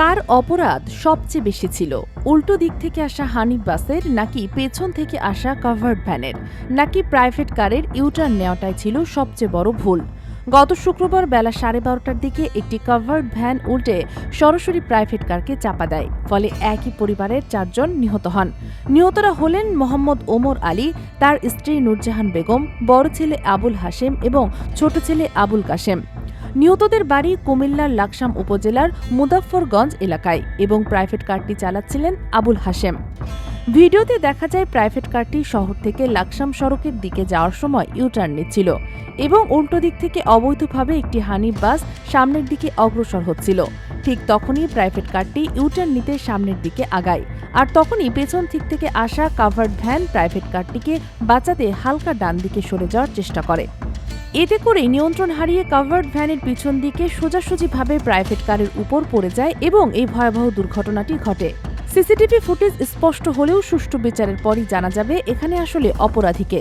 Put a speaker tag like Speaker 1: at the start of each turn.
Speaker 1: কার অপরাধ সবচেয়ে বেশি ছিল? উল্টো দিক থেকে আসা হানিফ বাসের নাকি পেছন থেকে আসা কাভার্ড ভ্যানের নাকি প্রাইভেট কারের ইউটার্ন নেওয়াটাই ছিল সবচেয়ে বড় ভুল? গত শুক্রবার বেলা সাড়ে বারোটার দিকে একটি কাভার্ড ভ্যান উল্টে সরাসরি প্রাইভেট কারকে চাপা দেয়, ফলে একই পরিবারের চারজন নিহত হন। নিহতরা হলেন মোহাম্মদ ওমর আলী, তার স্ত্রী নূরজাহান বেগম, বড় ছেলে আবুল হাশেম এবং ছোট ছেলে আবুল কাশেম। নিহতদের বাড়ি কুমিল্লার লাকসাম উপজেলার মুদাফফরগঞ্জ এলাকায় এবং প্রাইভেট কারটি চালাচ্ছিলেন আবুল হাশেম। ভিডিওতে দেখা যায় প্রাইভেট কারটি শহর থেকে লাকসাম সড়কের দিকে যাওয়ার সময় ইউটার্ন নিচ্ছিল এবং উল্টো দিক থেকে অবৈধভাবে একটি হানিফ বাস সামনের দিকে অগ্রসর হচ্ছিল। ঠিক তখনই প্রাইভেট কারটি ইউটার্ন নিতে সামনের দিকে আগায় আর তখনই পেছন দিক থেকে আসা কাভার্ড ভ্যান প্রাইভেট কারটিকে বাঁচাতে হালকা ডান দিকে সরে যাওয়ার চেষ্টা করে। এতে করে নিয়ন্ত্রণ হারিয়ে কাভার্ড ভ্যানের পিছন দিকে সোজাসুজিভাবে প্রাইভেট কারের উপর পড়ে যায় এবং এই ভয়াবহ দুর্ঘটনাটি ঘটে। সিসিটিভি ফুটেজ স্পষ্ট হলেও সুষ্ঠু বিচারের পরই জানা যাবে এখানে আসলে অপরাধীকে।